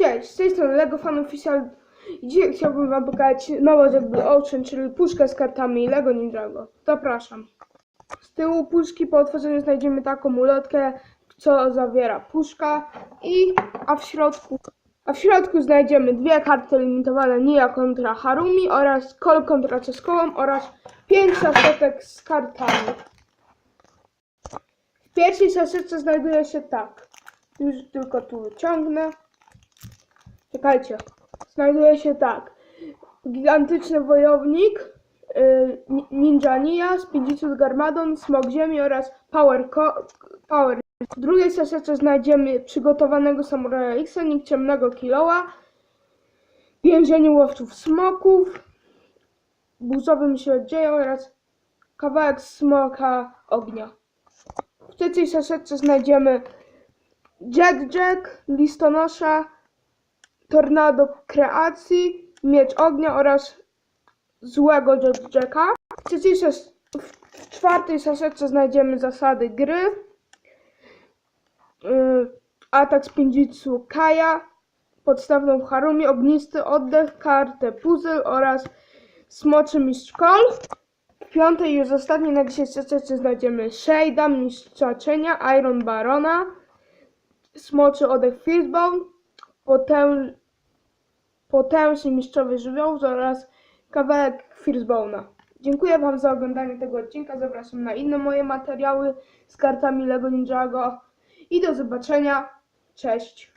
Cześć, z tej strony Lego Fan Official. Dzisiaj chciałbym wam pokazać nową jakby Ocean, czyli puszkę z kartami Lego Ninjago. Zapraszam. Z tyłu puszki po otworzeniu znajdziemy taką ulotkę, co zawiera puszka i a w środku a w środku znajdziemy dwie karty limitowane Nia kontra Harumi oraz Kol kontra Czeskołom oraz pięć saszetek z kartami. W pierwszej saszetce znajduje się tak. Już tylko tu wyciągnę. Czekajcie. Znajduje się tak. Gigantyczny wojownik, y, ni- Ninja Nia, Spinjitsu Garmadon, Smok Ziemi oraz Power, Ko- Power. W drugiej sesji znajdziemy przygotowanego Samuraja X, nikczemnego Kiloa, więzieniu łowców smoków, burzowym śledzieją oraz kawałek smoka ognia. W trzeciej sesji znajdziemy Jack Jack, listonosza, tornado kreacji, miecz ognia oraz złego Jack Jacka. W, w- czwartej sesji znajdziemy zasady gry, yy, atak z Pinjitsu Kaja, podstawną Harumi, ognisty oddech, kartę puzzle oraz smoczy mistrz Kol. W piątej już ostatniej na dzisiejszej sesji znajdziemy Shade'a, cienia, Iron Barona, smoczy oddech Fishbone, potę... potężny mistrzowy żywioł oraz kawałek Fishbone'a. Dziękuję Wam za oglądanie tego odcinka. Zapraszam na inne moje materiały z kartami Lego Ninjago i do zobaczenia. Cześć.